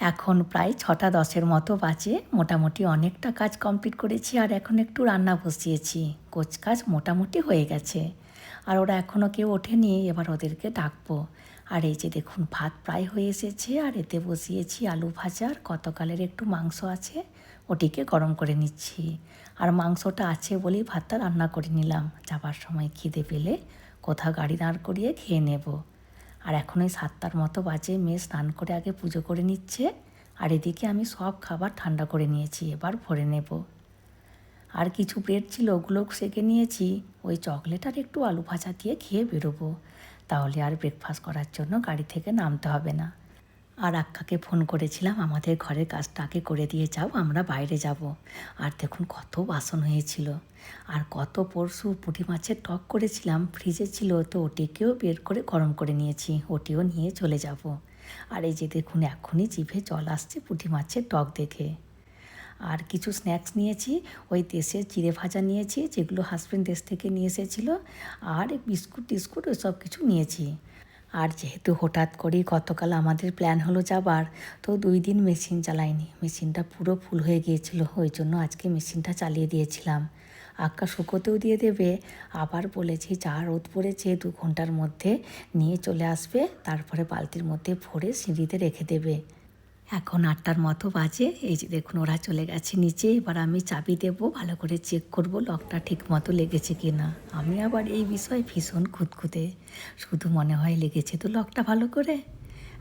এখন প্রায় ছটা দশের মতো বাজে। মোটামুটি অনেকটা কাজ কমপ্লিট করেছি আর এখন একটু রান্না বসিয়েছি। কোচ কাজ মোটামুটি হয়ে গেছে। আর ওরা এখনও কেউ ওঠেনি, এবার ওদেরকে ডাকবো। আর এই যে দেখুন, ভাত প্রায় হয়ে এসেছে আর এতে বসিয়েছি আলু ভাজা আর গতকালের একটু মাংস আছে, ওটিকে গরম করে নিচ্ছি। আর মাংসটা আছে বলেই ভাতটা রান্না করে নিলাম। যাবার সময় খিদে পেলে কোথাও গাড়ি দাঁড় করিয়ে খেয়ে নেব। আর এখন ওই সাতটার মতো বাজে, মেয়ে স্নান করে আগে পুজো করে নিচ্ছে। আর এদিকে আমি সব খাবার ঠান্ডা করে নিয়েছি, এবার ভরে নেব। আর কিছু ব্রেড ছিল ওগুলো সেঁকে নিয়েছি। ওই চকলেট আর একটু আলু ভাজা দিয়ে খেয়ে বেরোবো। তাহলে আর ব্রেকফাস্ট করার জন্য গাড়ি থেকে নামতে হবে না। আর আক্কাকে ফোন করেছিলাম, আমাদের ঘরের কাজটা আগে করে দিয়ে যাও, আমরা বাইরে যাব। আর দেখুন কত বাসন হয়েছিল। আর কত পরশু পুঁটি মাছের টক করেছিলাম, ফ্রিজে ছিল, তো ওটিকেও বের করে গরম করে নিয়েছি, ওটিও নিয়ে চলে যাব। আর এই যে দেখুন, এখনই জিভে জল আসছে পুঁটি মাছের টক দেখে। আর কিছু স্ন্যাক্স নিয়েছি, ওই দেশের চিড়ে ভাজা নিয়েছি, যেগুলো হাজব্যান্ড দেশ থেকে নিয়ে এসেছিল, আর বিস্কুট টিস্কুট ওই সব কিছু নিয়েছি। আর যেহেতু হঠাৎ করেই গতকাল আমাদের প্ল্যান হলো যাবার, তো দুই দিন মেশিন চালাইনি। মেশিনটা পুরো ফুল হয়ে গিয়েছিল, ওই জন্য আজকে মেশিনটা চালিয়ে দিয়েছিলাম। আক্কা শুকোতেও দিয়ে দেবে, আবার বলেছি যা রোদ পড়েছে দু ঘণ্টার মধ্যে নিয়ে চলে আসবে, তারপরে বালতির মধ্যে ভরে সিঁড়িতে রেখে দেবে। এখন আটটার মতো বাজে। এই যে দেখুন, ওরা চলে গেছে নিচে। এবার আমি চাবি দেবো, ভালো করে চেক করব লকটা ঠিক মতো লেগেছে কি না আমি আবার এই বিষয়ে ভীষণ খুঁতখুঁতে। শুধু মনে হয় লেগেছে তো লকটা ভালো করে।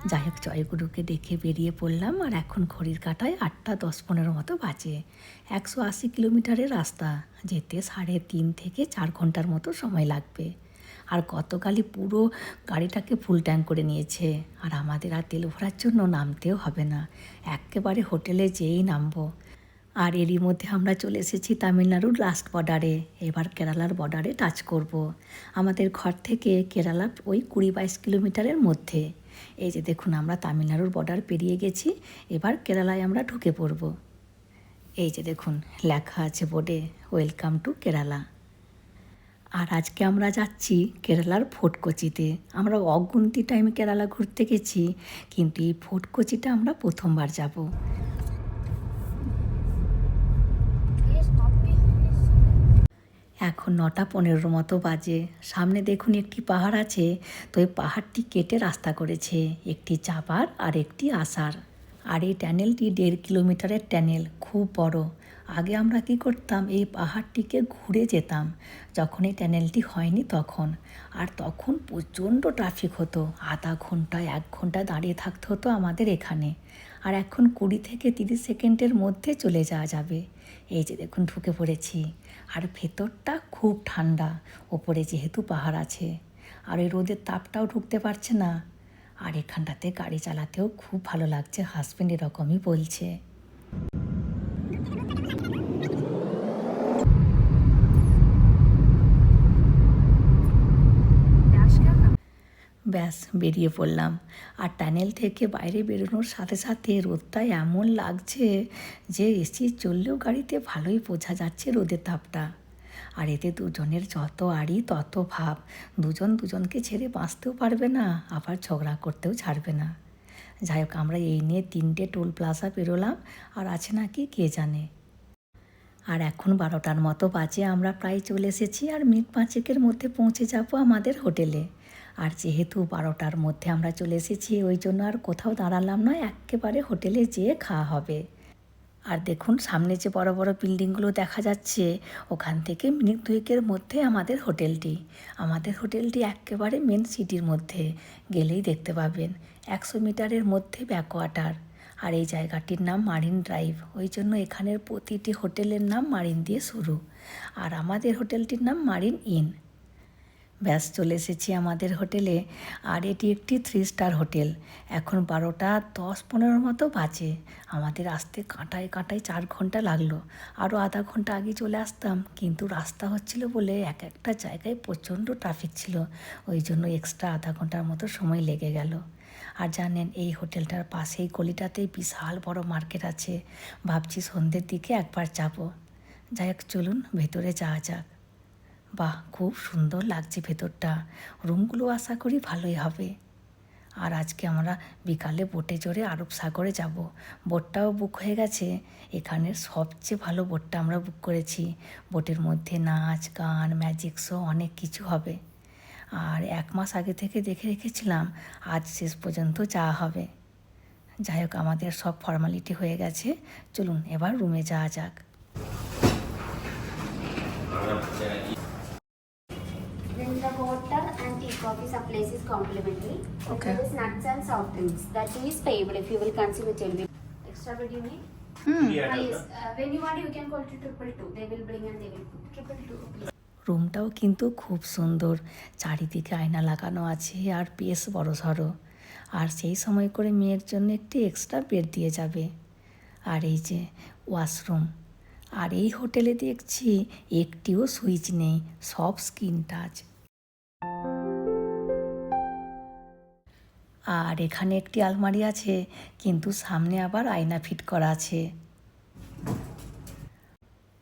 যাই হোক, জয়গুরুকে দেখে বেরিয়ে পড়লাম। আর এখন ঘড়ির কাটায় আটটা দশ পনেরো মতো বাজে। একশো আশি কিলোমিটারের রাস্তা। যেতে সাড়ে তিন থেকে চার ঘণ্টার মতো সময় লাগবে। আর গতকালই পুরো গাড়িটাকে ফুল ট্যাঙ্ক করে নিয়েছে। আর আমাদের আর তেল ভরার জন্য নামতেও হবে না। একেবারে হোটেলে যেয়েই নামবো। আর এরই মধ্যে আমরা চলে এসেছি তামিলনাড়ুর লাস্ট বর্ডারে এবার কেরালার বর্ডারে টাচ করব। আমাদের ঘর থেকে কেরালা ওই কুড়ি বাইশ কিলোমিটারের মধ্যে। এই যে দেখুন, আমরা তামিলনাড়ুর বর্ডার পেরিয়ে গেছি। এবার কেরালায় আমরা ঢুকে পড়ব। এই যে দেখুন, লেখা আছে বোর্ডে ওয়েলকাম টু কেরালা আর আজকে আমরা যাচ্ছি কেরালার ফোর্টকোচিতে আমরা অগুন্তি টাইমে কেরালা ঘুরতে গেছি, কিন্তু এই ফোর্টকোচিটা আমরা প্রথমবার যাব। এখন নটা পনেরোর মতো বাজে। সামনে দেখুন একটি পাহাড় আছে, তো এই পাহাড়টি কেটে রাস্তা করেছে। একটি চাপার আর একটি আসার আর এই ট্যানেলটি দেড় কিলোমিটারের ট্যানেল খুব বড়। আগে আমরা কি করতাম? এই পাহাড়টিকে ঘুরে যেতাম। যখন এই ট্যানেলটি হয়নি তখন। আর তখন প্রচণ্ড ট্রাফিক হতো। আধা ঘণ্টা এক ঘণ্টা দাঁড়িয়ে থাকতে হতো আমাদের এখানে। আর এখন কুড়ি থেকে তিরিশ সেকেন্ডের মধ্যে চলে যাওয়া যাবে। এই যে দেখুন, ঢুকে পড়েছি। আর ভেতরটা খুব ঠান্ডা। ওপরে যেহেতু পাহাড় আছে। আর ওই রোদের তাপটাও ঢুকতে পারছে না। আর এখানটাতে গাড়ি চালাতেও খুব ভালো লাগছে। হাজব্যান্ড এরকমই বলছে। ব্যাস, বেরিয়ে পড়লাম। আর টানেল থেকে বাইরে বেরোনোর সাথে সাথে রোদটা এমন লাগছে যে এসি চললেও গাড়িতে ভালোই বোঝা যাচ্ছে রোদের তাপটা। আর এতে দুজনের যত আড়ি, তত ভাব। দুজন দুজনকে ছেড়ে বাঁচতেও পারবে না, আবার ঝগড়া করতেও ছাড়বে না। যাই হোক, আমরা এই নিয়ে তিনটে টোল প্লাজা পেরোলাম। আর আছে নাকি কে জানে? আর এখন বারোটার মতো বাজে, আমরা প্রায় চলে এসেছি। আর মিনিট পাঁচেকের মধ্যে পৌঁছে যাব আমাদের হোটেলে। আর যেহেতু বারোটার মধ্যে আমরা চলে এসেছি, ওই জন্য আর কোথাও দাঁড়ালাম না, একেবারে হোটেলে যেয়ে খাওয়া হবে। আর দেখুন, সামনে যে বড় বড় বিল্ডিংগুলো দেখা যাচ্ছে, ওখান থেকে মিনিট দুয়েকের মধ্যে আমাদের হোটেলটি। আমাদের হোটেলটি একেবারে মেন সিটির মধ্যে, গেলেই দেখতে পাবেন, একশো মিটারের মধ্যে ব্যাকওয়াটার আর এই জায়গাটির নাম মারিন ড্রাইভ, ওই জন্য এখানের প্রতিটি হোটেলের নাম মারিন দিয়ে শুরু। আর আমাদের হোটেলটির নাম মারিন ইন। ব্যাস, চলে এসেছি আমাদের হোটেলে। আর এটি একটি থ্রি স্টার হোটেল। এখন বারোটা দশ পনেরোর মতো বাজে। আমাদের আসতে কাঁটায় কাঁটায় চার ঘণ্টা লাগল। আরও আধা ঘণ্টা আগে চলে আসতাম, কিন্তু রাস্তা হচ্ছিল বলে এক একটা জায়গায় প্রচণ্ড ট্রাফিক ছিল। ওই জন্য এক্সট্রা আধা ঘণ্টার মতো সময় লেগে গেল। আর জানেন, এই হোটেলটার পাশেই গলিটাতেই বিশাল বড় মার্কেট আছে। ভাবছি সন্ধ্যের দিকে একবার যাব। যাই হোক, চলুন, ভেতরে যাওয়া যাক। বাহ, খুব সুন্দর লাগছে ভেতরটা। রুমগুলো আশা করি ভালোই হবে। আর আজকে আমরা বিকালে বোটে চড়ে আরব সাগরে যাব। বোটটাও বুক হয়ে গেছে। এখানের সবচেয়ে ভালো বোটটা আমরা বুক করেছি। বোটের মধ্যে নাচ, গান ম্যাজিক শো অনেক কিছু হবে। আর এক মাস আগে থেকে দেখে রেখেছিলাম, আজ শেষ পর্যন্ত যাওয়া হবে। যাই হোক, আমাদের সব ফর্মালিটি হয়ে গেছে। চলুন, এবার রুমে যাওয়া যাক। Coffee supplies is complimentary. Okay. There is nuts and soft drinks. That is payable if you will consume it. Be extra bed you need. Hmm Ah, yes. Uh, when you want, you can call to triple two. They will bring and they will put triple two. Please. রুমটাও কিন্তু খুব সুন্দর চারিদিকে আয়না লাগানো আছে আর বেশ বড় সড়ো আর সেই সময় করে মেয়ের জন্য একটি এক্সট্রা বেড দিয়ে যাবে আর এই যে ওয়াশরুম আর এই হোটেলে দেখছি একটিও সুইচ নেই সব স্ক্রিন টাচ আর এখানে একটি আলমারি আছে কিন্তু সামনে আবার আয়না ফিট করা আছে।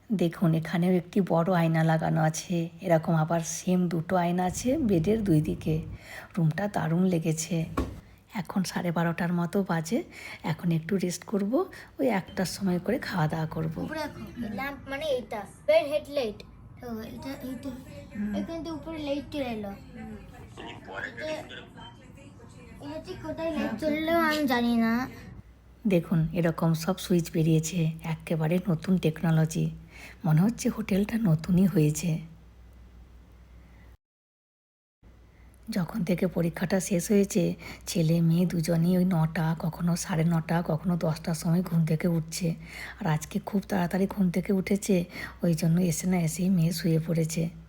দেখুন এখানেও একটি বড় আয়না লাগানো আছে। এরকম আবার সেম দুটো আয়না আছে বেডের দুই দিকে। রুমটা দারুণ লেগেছে। এখন সাড়ে বারোটার মতো বাজে। এখন একটু রেস্ট করব ওই একটার সময় করে খাওয়া দাওয়া করব। উপরে দেখো ল্যাম্প মানে এইটা বেড হেডলাইট তো এটা এইটা। এখান থেকে উপরে লাইট চলে এলো। দেখুন, এরকম সব সুইচ বেরিয়েছে, একেবারে নতুন টেকনোলজি। মনে হচ্ছে হোটেলটা নতুনই হয়েছে। যখন থেকে পরীক্ষাটা শেষ হয়েছে, ছেলে মেয়ে দুজনেই ওই নটা, কখনো সাড়ে নটা, কখনো দশটার সময় ঘুম থেকে উঠছে। আর আজকে খুব তাড়াতাড়ি ঘুম থেকে উঠেছে, ওই জন্য এসে না এসেই মেয়ে শুয়ে পড়েছে।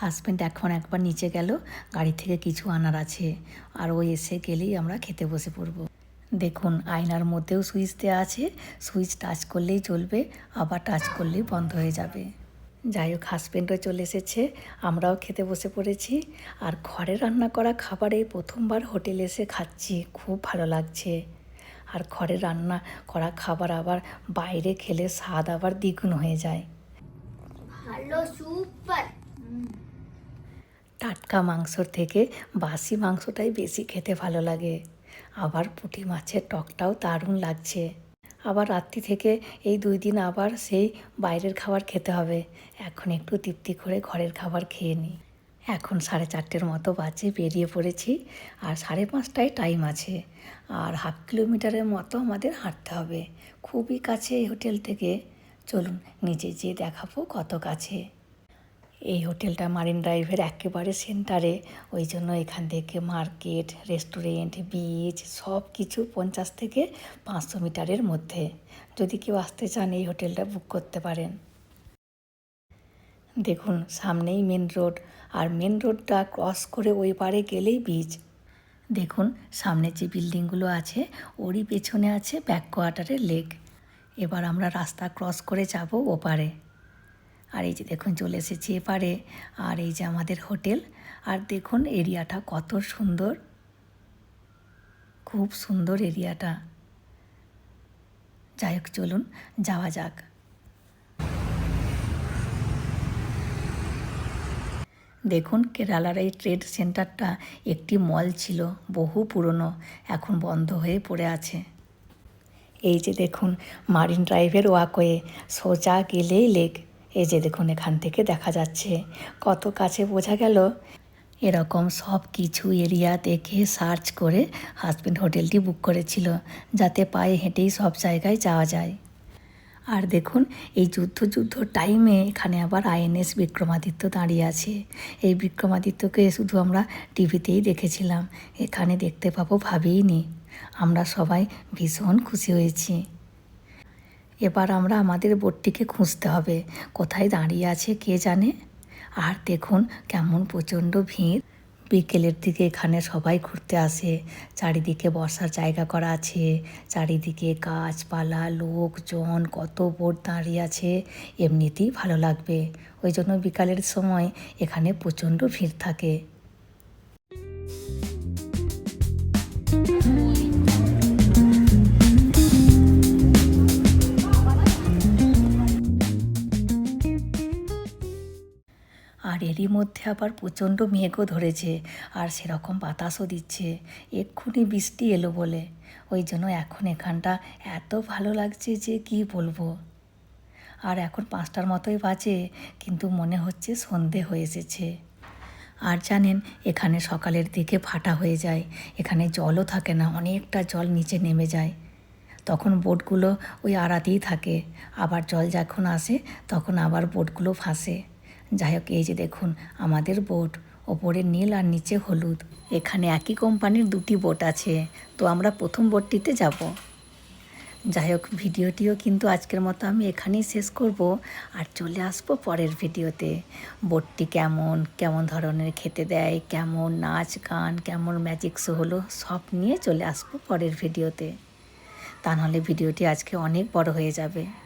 হাজব্যান্ড এখন একবার নিচে গেল, গাড়ি থেকে কিছু আনার আছে। আর ও এসে গেলেই আমরা খেতে বসে পড়ব। দেখুন, আয়নার মধ্যেও সুইচ দেওয়া আছে। সুইচ টাচ করলেই চলবে, আবার টাচ করলেই বন্ধ হয়ে যাবে। যাই হোক হাজব্যান্ডও চলে এসেছে, আমরাও খেতে বসে পড়েছি। আর ঘরে রান্না করা খাবারে প্রথমবার হোটেলে এসে খাচ্ছি, খুব ভালো লাগছে। আর ঘরে রান্না করা খাবার আবার বাইরে খেলে স্বাদ আবার দ্বিগুণ হয়ে যায়। ভালো, সুপার। টাটকা মাংসর থেকে বাসি মাংসটাই বেশি খেতে ভালো লাগে। আবার পুঁটি মাছের টকটাও দারুণ লাগছে। আবার রাত্রি থেকে এই দুই দিন আবার সেই বাইরের খাবার খেতে হবে। এখন একটু তৃপ্তি করে ঘরের খাবার খেয়ে নিই এখন সাড়ে চারটের মতো বাজে, বেরিয়ে পড়েছি আর সাড়ে পাঁচটায় টাইম আছে। আর হাফ কিলোমিটারের মতো আমাদের হাঁটতে হবে। খুবই কাছে এই হোটেল থেকে। চলুন নিজে যেয়ে দেখাবো কত কাছে। এই হোটেলটা মারিন ড্রাইভের একেবারে সেন্টারে ওই জন্য এখান থেকে মার্কেট রেস্টুরেন্ট বিচ সব কিছু পঞ্চাশ থেকে পাঁচশো মিটারের মধ্যে। যদি কেউ আসতে চান, এই হোটেলটা বুক করতে পারেন। দেখুন, সামনেই মেন রোড আর মেন রোডটা ক্রস করে ওই পারে গেলেই বিচ দেখুন, সামনে যে বিল্ডিংগুলো আছে, ওরই পেছনে আছে ব্যাক কোয়ার্টারের লেক এবার আমরা রাস্তা ক্রস করে যাব ওপারে। আর এই যে দেখুন চলে এসেছি এপারে, আর এই যে আমাদের হোটেল। আর দেখুন এরিয়াটা কত সুন্দর। খুব সুন্দর এরিয়াটা। যাই হোক, চলুন, যাওয়া যাক। দেখুন কেরালার এই ট্রেড সেন্টারটা একটি মল ছিল, বহু পুরনো, এখন বন্ধ হয়ে পড়ে আছে। এই যে দেখুন, মারিন ড্রাইভের ওয়াকওয়ে, সোজা গেলেই লেক। এই যে দেখুন, এখান থেকে দেখা যাচ্ছে কত কাছে বোঝা গেল। এরকম সব কিছু এরিয়া দেখে সার্চ করে হাজব্যান্ড হোটেলটি বুক করেছিল, যাতে পায়ে হেঁটেই সব জায়গায় যাওয়া যায়। আর দেখুন, এই যুদ্ধ যুদ্ধ টাইমে এখানে আবার আইএনএস বিক্রমাদিত্য দাঁড়িয়ে আছে। এই বিক্রমাদিত্যকে শুধু আমরা টিভিতেই দেখেছিলাম। এখানে দেখতে পাবো ভাবিনি আমরা সবাই ভীষণ খুশি হয়েছি। এবার আমরা আমাদের বোটটিকে খুঁজতে হবে। কোথায় দাঁড়িয়ে আছে কে জানে? আর দেখুন কেমন প্রচণ্ড ভিড়। বিকেলের দিকে এখানে সবাই ঘুরতে আসে। চারিদিকে বসার জায়গা করা আছে। চারিদিকে গাছপালা, লোকজন, কত বোট দাঁড়িয়ে আছে। এমনিতেই ভালো লাগবে। ওই জন্য বিকালের সময় এখানে প্রচণ্ড ভিড় থাকে। এরই মধ্যে আবার প্রচণ্ড মেঘও ধরেছে আর সেরকম বাতাসও দিচ্ছে। এক্ষুনি বৃষ্টি এলো বলে। ওই জন্য এখন এখানটা এত ভালো লাগছে যে কি বলব? আর এখন পাঁচটার মতোই বাজে, কিন্তু মনে হচ্ছে সন্ধে হয়ে এসেছে। আর জানেন, এখানে সকালের দিকে ফাটা হয়ে যায়। এখানে জলও থাকে না, অনেকটা জল নিচে নেমে যায়। তখন বোটগুলো ওই আড়াতেই থাকে। আবার জল যখন আসে, তখন আবার বোটগুলো ভাসে। যাই হোক, এই যে দেখুন, আমাদের বোট, ওপরে নীল আর নিচে হলুদ। এখানে একই কোম্পানির দুটি বোট আছে, তো আমরা প্রথম বোটটিতে যাব। যাই হোক, ভিডিওটিও কিন্তু আজকের মতো আমি এখানেই শেষ করব, আর চলে আসব পরের ভিডিওতে। বোটটি কেমন কেমন ধরনের খেতে দেয়, কেমন নাচ গান, কেমন ম্যাজিক শো হলো, সব নিয়ে চলে আসব পরের ভিডিওতে। তা নাহলে ভিডিওটি আজকে অনেক বড় হয়ে যাবে।